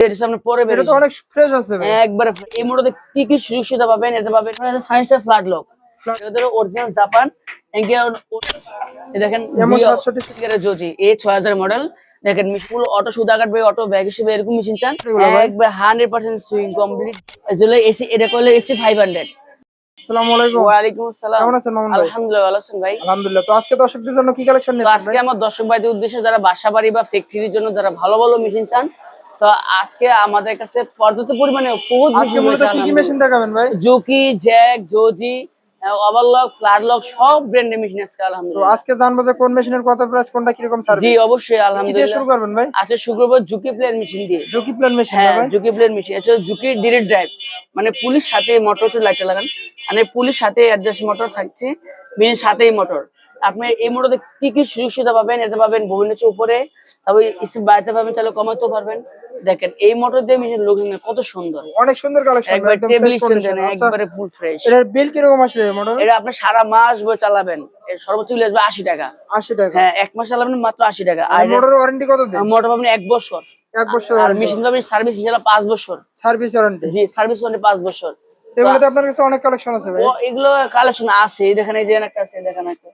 এর সামনে পরে এটা তো অনেক ফ্রেশ আছে ভাই। একবারে এই কি কি সুযোগ সুবিধা পাবেন এতে পাবেন সায়েন্সটা ফ্ল্যাট লক এটা অরিজিনাল জাপান দেখেন এমন সাতষট্টি এর জজি এ ছয় হাজার মডেল দেখেন ফুল অটো সুদা কাটবে অটো ব্যাগ হিসেবে এরকম মেশিন চান। একবার হান্ড্রেড পার্সেন্ট সুইং কমপ্লিট আসলে এসি এটা করলে এসি ফাইভ হান্ড্রেড আজকে আমার দর্শক ভাইদের উদ্দেশ্যে যারা বাসা বাড়ি বা ফ্যাক্টরির জন্য যারা ভালো ভালো মেশিন চান তো আজকে আমাদের কাছে পর্যাপ্ত পরিমাণে বহুত মেশিন দেখাবেন ভাই? জুকি জ্যাক জোজি ওভারলক সব ব্র্যান্ডের মেশিন আজকে তো আলহামদুলিল্লাহ। আজকে জানব যে কোন মেশিনের কত প্রাইস কোনটা কীরকম সার্ভিস জি অবশ্যই আলহামদুলিল্লাহ। শুরু করবেন ভাই? শুক্রবার জুকি মেশিন দিয়ে। জকি মেশিন হ্যাঁ জুকি প্লেয়ার মেশিন এটা জুকি ডিরেক্ট ড্রাইভ মানে পুলিশ সাথে মোটর লাইটটা লাগান। মানে পুলিশ সাথে অ্যাডজাস্ট মোটর থাকছে। মেশিন সাথেই মোটর আপনি এই মোটরে কি কি সুযোগ সুবিধা পাবেন? এতে পাবেন ববিনের উপরে তারপরে ইসি বাড়াতে পারবেন তাহলে কমাতেও পারবেন। দেখেন এই মোটর দিয়ে মেশিন লোক কত সুন্দর। অনেক সুন্দর কালেকশন একবার টেবিল ফ্রেশ আচ্ছা। একবারে ফুল ফ্রেশ এটার বিল কীরকম আসবে মডেল এটা আপনি সারা মাস বই চালাবেন এর সর্বোচ্চ আসবে টাকা। 80 টাকা। হ্যাঁ এক মাস চালাবেন মাত্র আশি টাকা। আর মোটরের ওয়ারেন্টি কত দিন? মোটর পাবেন এক বছর। এক বছর আর মেশিন পাবেন সার্ভিস বছর। সার্ভিস ওয়ারেন্টি জি সার্ভিস বছর। এগুলোতে আপনার কাছে অনেক কালেকশন আছে ভাই। এগুলো কালেকশন আছে দেখেন এই যে একটা আছে দেখেন একটা।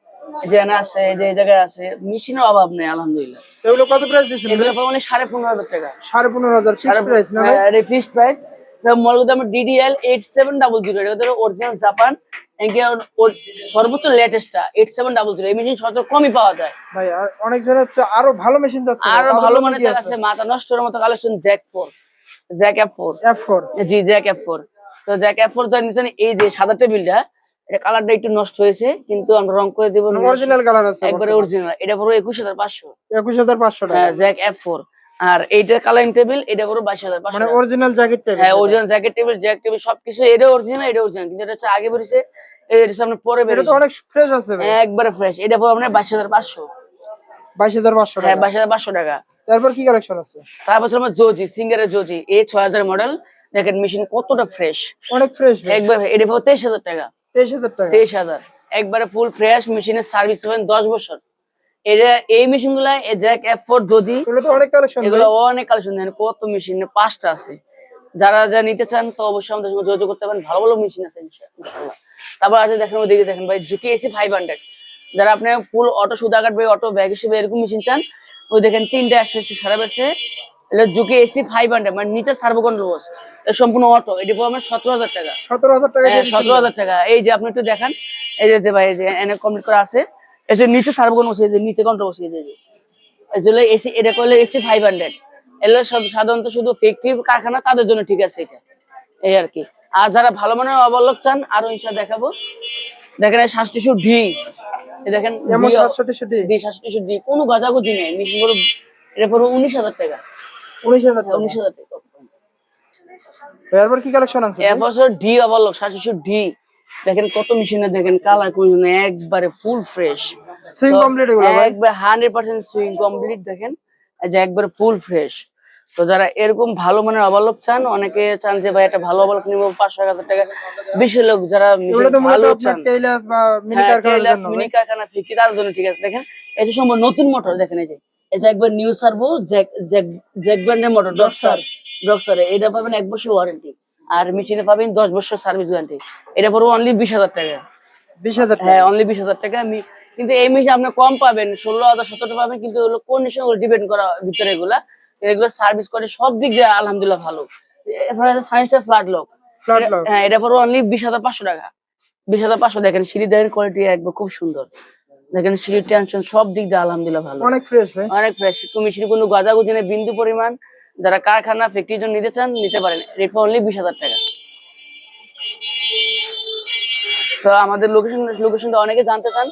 এই যে আছে যে এই জায়গায় আছে মেশিনের অভাব নেই আলহামদুলিল্লাহ। এগুলো কত প্রাইস দিচ্ছেন এগুলো পাবেন সাড়ে পনেরো হাজার টাকা। সাড়ে পনেরো হাজার প্রাইস না এটা fixed price DDL eight seven double zero এটা হচ্ছে অরিজিনাল জাপান সর্বোচ্চ লেটেস্টটা এইট সেভেন ডাবল জিরো এই মেশিন সচরাচর কমই পাওয়া যায়। ভাই অনেক জন হচ্ছে আরও ভালো মেশিন যাচ্ছে আর ভালো মানে চাল আছে। মাথা নষ্টের মতো collection Jack four Jack F four F four G Jack F four তো জ্যাক এফ ফোর নিচ্ছেন এই যে সাদা টেবিলটা এটা কালারটা একটু নষ্ট হয়েছে কিন্তু আমরা রং করে দেবো অরিজিনাল কালার আছে একবারে অরিজিনাল এটা পুরো একুশ হাজার পাঁচশো। একুশ হাজার পাঁচশো হ্যাঁ জ্যাক এফ ফোর আর এইটা কালারিং টেবিল এটা পুরো বাইশ হাজার পাঁচশো মানে অরিজিনাল জ্যাকেট টাইপ হ্যাঁ original jacket table Jack table সবকিছু এটা অরিজিনাল এটা অরিজিনাল কিন্তু এটা হচ্ছে আগে বেরিয়েছে এটা সামনে পরে এটা তো অনেক ফ্রেশ আছে ভাই। একবারে ফ্রেশ এটা পুরো আপনার বাইশ হাজার পাঁচশো। বাইশ হাজার পাঁচশো হ্যাঁ টাকা। বাইশ হাজার পাঁচশো টাকা। তারপর কি কালেকশন আছে? তারপর আমার জোজি সিঙ্গারের জোজি এ ছয় হাজার মডেল দেখেন মেশিন কতটা ফ্রেশ অনেক ফ্রেশ একবার এটা পুরো তেইশ হাজার টাকা। তেইশ হাজার টাকা। তেইশ হাজার। একবারে ফুল ফ্রেশ মেশিনের সার্ভিস পাবেন দশ বছর। এটা এই মেশিনগুলা জ্যাক এফ ফোর যদি অনেক কালেকশন এগুলো অনেক কালেকশন দেন কত মেশিন পাঁচটা আছে। যারা যা নিতে চান তো অবশ্যই আমাদের সঙ্গে যোগাযোগ করতে পারেন। ভালো ভালো মেশিন আছে তারপর আছে দেখেন ওদিকে দেখেন ভাই জুকি এসি ফাইভ হান্ড্রেড যারা আপনি ফুল অটো সুদা কাটবে অটো ব্যাগ হিসেবে এরকম মেশিন চান ওই দেখেন তিনটা সারা বেসে জুকি এসি ফাইভ হান্ড্রেড মানে নিচে এটা সম্পূর্ণ অটো এটি পড়বে সতেরো হাজার টাকা। সতেরো হাজার টাকা হ্যাঁ সতেরো হাজার টাকা। এই যে আপনি একটু দেখান এই যে ভাই এই যে এনে কমপ্লিট করা আছে। এই যে নিচে সার্ভো বসিয়ে যে নিচে কন্ট্রোল বসিয়ে যে আসলে এসি এটা করলে এসি ফাইভ হান্ড্রেড এগুলো সাধারণত শুধু ফ্যাক্টরি কারখানা তাদের জন্য ঠিক আছে এটা। এই আর কি। আর যারা ভালো মানের অবলক চান আরও ইনশা দেখাবো। দেখেন এই শ্বাসটিসু ডি এই দেখেন এমন ডি- কোনো গাজাগুজি নেই। মিশিং করে এটা পুরো উনিশ হাজার টাকা। উনিশ হাজার টাকা উনিশ হাজার টাকা। তারপর কি কালেকশন আছে এ বছর ডি অবলক শ্বাসটিসু ডি দেখেন কত মেশিনে দেখেন কালার কোন একবারে ফুল ফ্রেশ সুইং কমপ্লিট এগুলো একবার হান্ড্রেড পার্সেন্ট সুইং কমপ্লিট দেখেন যে একবার ফুল ফ্রেশ তো যারা এরকম ভালো মানের অবলক চান অনেকে চান যে ভাই একটা ভালো অবলক নিবো পাঁচশো এক হাজার টাকা। বেশি লোক যারা ভালো চান। মিনি হ্যাঁ, মিনি কারখানা ফিকি তার জন্য ঠিক আছে। দেখেন এটা সম্ভব নতুন মোটর দেখেন এই যে। এটা একবার new servo Jack Jack Jack ব্র্যান্ডের মোটর ডক্সার ডক্সার এটা পাবেন এক বছর ওয়ারেন্টি আর মেশিনে পাবেন দশ বছর সার্ভিস গ্যারান্টি এটা পড়ব অনলি বিশ হাজার টাকা। বিশ হাজার হ্যাঁ অনলি বিশ হাজার টাকা। আমি কিন্তু এই মেশিন আপনি কম পাবেন ষোলো হাজার সতেরো পাবেন কিন্তু ওগুলো কন্ডিশন ডিপেন্ড করা ভিতরে এগুলা? এগুলো সার্ভিস করে সব দিক দিয়ে আলহামদুলিল্লাহ ভালো। এরপরে আছে সায়েন্সটা ফ্ল্যাট লক হ্যাঁ এটা পরে অনলি বিশ হাজার পাঁচশো টাকা। বিশ হাজার পাঁচশো দেখেন সিঁড়ি দেখেন কোয়ালিটি একবার খুব সুন্দর। দেখেন সিঁড়ির টেনশন সব দিক দিয়ে আলহামদুলিল্লাহ ভালো। অনেক ফ্রেশ ভাই। অনেক ফ্রেশ কোনো গজাগুজি নেই বিন্দু পরিমাণ। যারা কারখানা ফ্যাক্টরির জন্য নিতে চান নিতে পারেন। রেট অনলি বিশ হাজার টাকা। তো আমাদের লোকেশন লোকেশনটা অনেকে জানতে চান।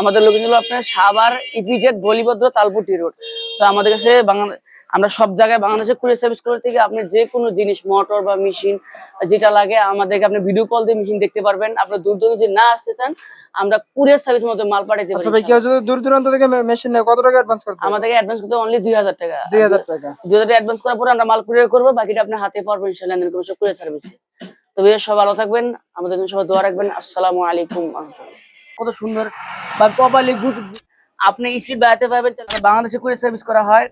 আমাদের লোকেশন হলো আপনার সাবার ইপিজেড বলিভদ্র তালপুটি রোড। তো আমাদের কাছে বাংলা আমরা সব জায়গায় বাংলাদেশে কুরিয়ার সার্ভিস করে থেকে আপনি যে কোনো জিনিস মোটর বা মেশিন যেটা লাগে আমাদেরকে আপনি ভিডিও কল দিয়ে মেশিন দেখতে পারবেন। আপনি দূর দূর যদি না আসতে চান আমরা কুরিয়ার সার্ভিস মতো মাল আচ্ছা পারি ভাই কেউ যদি দূর দূরান্ত থেকে মেশিন নেয় কত টাকা অ্যাডভান্স করতে হবে? আমাদেরকে অ্যাডভান্স করতে অনলি দুই হাজার টাকা। দুই হাজার টাকা। দুই হাজার অ্যাডভান্স করার পরে আমরা মাল কুরিয়ার করব বাকিটা আপনি হাতে পারবেন ইনশাল্লাহ লেনদেন করবেন কুরিয়ার সার্ভিসে তো ভাইয়া সব ভালো থাকবেন আমাদের জন্য সবাই দোয়া রাখবেন। আসসালামু আলাইকুম। কত সুন্দর বা কপালি গুজ আপনি স্পিড বাড়াতে পারবেন বাংলাদেশে কুরিয়ার সার্ভিস করা হয়।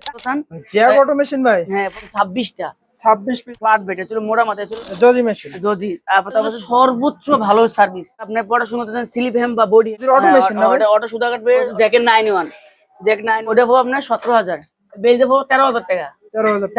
ভাই? হ্যাঁ ছাব্বিশটা। ছাব্বিশ ফ্ল্যাট বেড ছিল মোড়া মাথায় ছিল জজি মেশিন যদি তারপর সর্বোচ্চ ভালো সার্ভিস আপনার পড়াশোনা করতে সিলিপ হ্যাম বা বডি? অটো সুদা কাটবে jacket nine one jacket nine ওটা আপনার সতেরো হাজার। বেল দেবো তেরো হাজার টাকা। তেরো হাজার